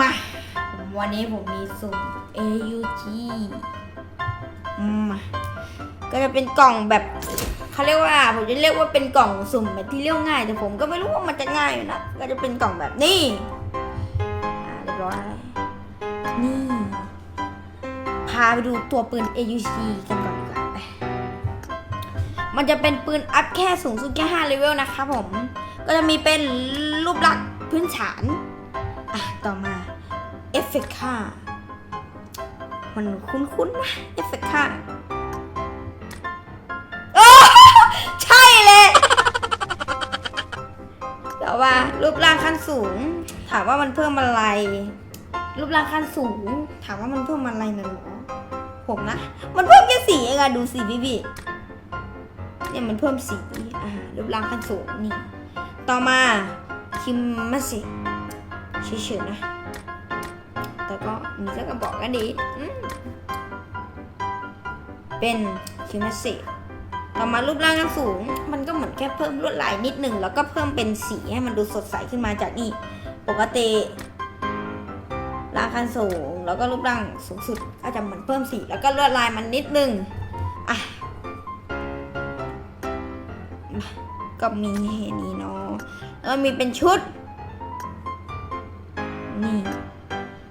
มาวันนี้ผมมีสุ่ม AUG มาก็จะเป็นกล่องแบบเขาเรียกว่า ผมจะเรียกว่าเป็นกล่องสุ่มแบบที่เรียกง่าย แต่ผมก็ไม่รู้ว่ามันจะง่ายนะก็จะเป็นกล่องแบบนี้อ่าเรียบร้อยนี่ พาไปดูตัวปืน AUG กันก่อนดีกว่ามันจะเป็นปืนอัพแค่สูงสุดแค่5เลเวลนะคะผม ก็จะมีเป็นรูปลักษณ์พื้นฐาน อะ ต่อมาเอฟเฟกค่ามันคุ้นๆนะเอฟเฟกค่าโอ้ใช่เลยแต่ว่ารูปร่างขั้นสูง ถามว่ามันเพิ่มอะไร รูปร่างขั้นสูง ถามว่ามันเพิ่มอะไรนะหรอผมนะ มันเพิ่มแค่สีเองอะดูสีพี่พี่เนี่ยมันเพิ่มสีอ่ารูปร่างขั้นสูงนี่ ต่อมาคิมมาสิ เฉยๆนะ แต่ก็มีสักกระบอกก็ดี เป็นคิมมาสิต่อมารูปร่างขั้นสูง มันก็เหมือนแค่เพิ่มลวดลายนิดหนึ่งแล้วก็เพิ่มเป็นสีให้มันดูสดใสขึ้นมาจากนี่ ปกติร่างขั้นสูงแล้วก็รูปร่างสูงสุดก็จะเหมือนเพิ่มสีแล้วก็ลวดลายมันนิดนึงอะก็มีแค่นี้เนาะแล้วมีเป็นชุด นี่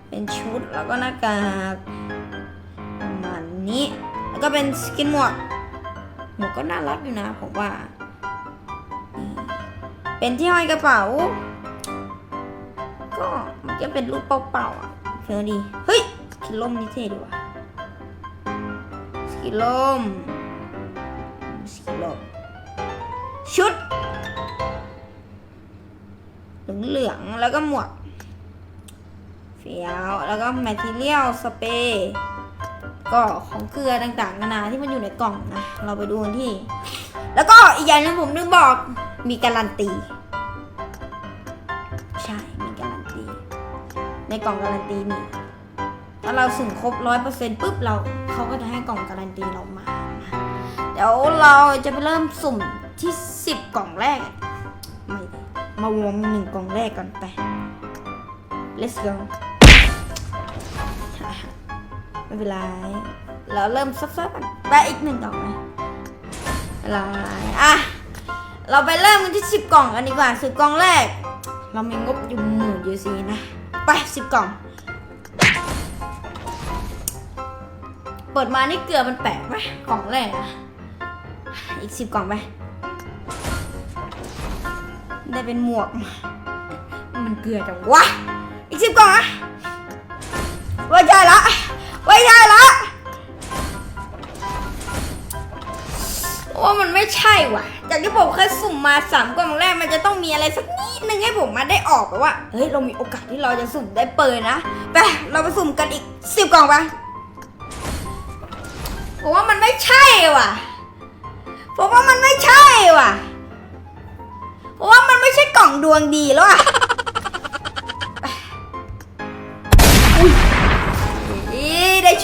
เป็นชุดแล้วก็หน้ากากประมาณนี้ แล้วก็เป็นสกินหมวก หมวกก็น่ารักอยู่นะผมว่า เป็นที่ห้อยกระเป๋า ก็มันจะเป็นรูปเป่าๆอะเฟี้ยวดี เฮ้ยสกินล่มนี่เท่ดีว่ะสกินล่มสกินล่มชุดเหลืองๆแล้วก็หมวก เฟียวแล้วก็แมทเทียลสเปรย์ก็ของเกลือต่างๆนานาที่มันอยู่ในกล่องนะ เราไปดูกันที่ แล้วก็อีกอย่างหนึงผมนึกบอกมีการันตี ใช่ มีการันตี ในกล่องการันตีมีถ้าเราสุ่มครบร้อยเปอร์เซ็นต์ปุ๊บเราเขาก็จะให้กล่องการันตีเรามา เดี๋ยวเราจะไปเริ่มสุ่มที่สิบกล่องแรก ไม่ มาวงหนึ่งกล่องแรกก่อนไป let's go ไม่เป็นไรเราเริ่มซับๆกันไปอีกหนึ่งกล่องไหมไม่เป็นไรอะเราไปเริ่มกันที่สิบกล่องกันดีกว่าสิบกล่องแรก เรามีงบอยู่หมื่นยูซีนะไปสิบกล่อง เปิดมานี่เกลือมันแปลกไหมกล่องแรกอะอีกสิบกล่องไปได้เป็นหมวก มันเกลือจังวะ อีกสิบกล่องอะไว้ใจละ ไว้ใจละว่ามันไม่ใช่ว่ะ จากที่ผมเคยสุ่มมาสามกล่องแรกมันจะต้องมีอะไรสักนิดนึงให้ผมมาได้ออกแบบว่า เฮ้ย เรามีโอกาสที่เราจะสุ่มได้เปิดนะ ไป เราไปสุ่มกันอีกสิบกล่องไปผมว่ามันไม่ใช่ว่ะ ผมว่ามันไม่ใช่ว่ะเพราะว่ามันไม่ใช่กล่องดวงดีแล้วอะ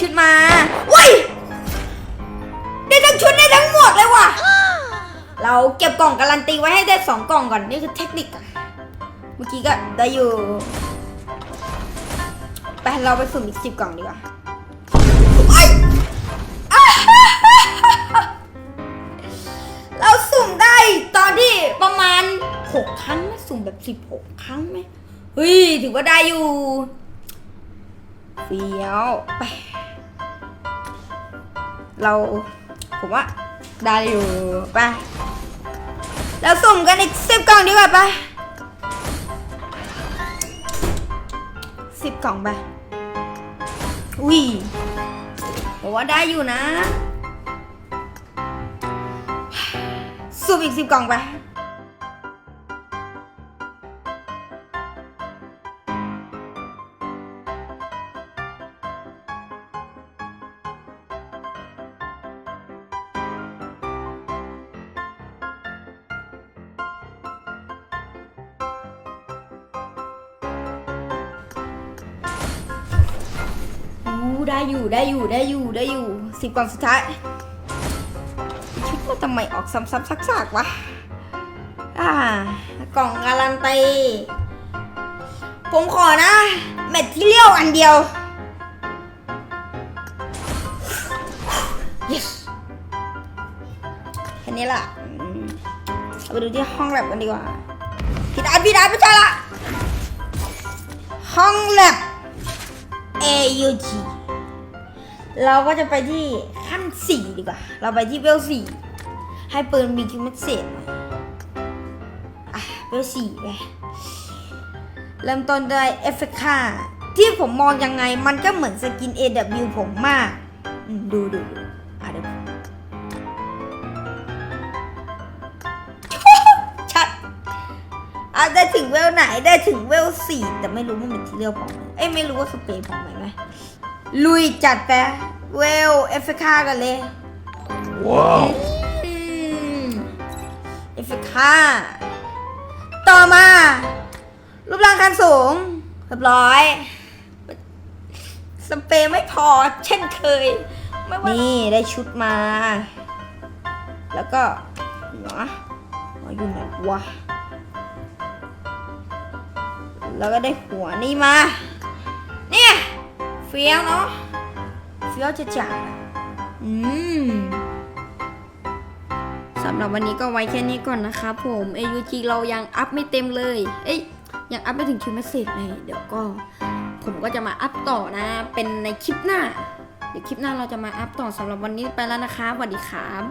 ชุดมาว้ยได้ทั้งชุดได้ทั้งหมวกเลยว่ะ เราเก็บกล่องการันตีไว้ให้ได้สองกล่องก่อนนี่คือเทคนิคอะเมื่อกี้ก็ได้อยู่ไปเราไปสุ่มอีกสิบกล่องดีกว่าเอ้ยอะเราสุ่มได้ตอนที่ประมาณหกครั้งไหมสุ่มแบบสิบหกครั้งไหมเฮ้ย ถือว่าได้อยู่เฟี้ยวไป เราผมว่าได้อยู่ไปเราสุ่มกันอีกสิบกล่องดีกว่าไปสิบกล่องไปอุ้ยผมว่าได้อยู่นะสุ่มอีกสิบกล่องไป ได้อยู่ได้อยู่ได้อยู่ได้อยู่สิบกล่องสุดท้ายคิดว่าทำไมออกซ้ำๆซักๆวะอ่ากล่องการันตีผมขอนะมทที่เลี้ยวอันเดียว yes แค่นี้ละเราไปดูที่ห้องแลบกันดีกว่าพี่ดาพี่ดาไม่ใช่ละห้องแลบ AUG เราก็จะไปที่ขั้นสี่ดีกว่า เราไปที่เวลสี่ให้ปืนมีคิวเมสเซจหน่อยอะเวลสี่ไปเริ่มต้นด้วยเอฟเฟค่าที่ผมมองยังไงมันก็เหมือนสกิน AW ผมมาก ดูดูดูอะเดี๋ยวชัดอะได้ถึงเวลไหนได้ถึงเวลสี่แต่ไม่รู้ว่ามันที่เรียวผมไหมเอ้ยไม่รู้ว่าสเปรย์ผมไหมไหม ลุยจัดไปเวลเอฟเฟคค่ากันเลย Wow. อืมเอฟเฟคค่าต่อมา รูปร่างคันสูงเรียบร้อย สเปรย์ไม่พอเช่นเคย ไม่ว่านี่ได้ชุดมา แล้วก็หัวหัวอยู่ไหนวะแล้วก็ได้หัวนี่มาเนี่ยเฟี้ยวเนาะเฟี้ยวจะจัดอืมสำหรับวันนี้ก็ไว้แค่นี้ก่อนนะครับผม AUG เรายังอัพไม่เต็มเลย เอ้ยยังอัพไม่ถึงคิวเมสเซจเลยเดี๋ยวก็ ผมก็จะมาอัพต่อนะ เป็นในคลิปหน้า เดี๋ยวคลิปหน้าเราจะมาอัพต่อสำหรับวันนี้ไปแล้วนะคะสวัสดีครับ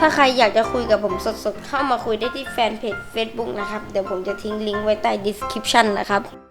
ถ้าใครอยากจะคุยกับผมสดๆ เข้ามาคุยได้ที่แฟนเพจ Facebook นะครับ เดี๋ยวผมจะทิ้งลิงก์ไว้ใต้ description นะครับ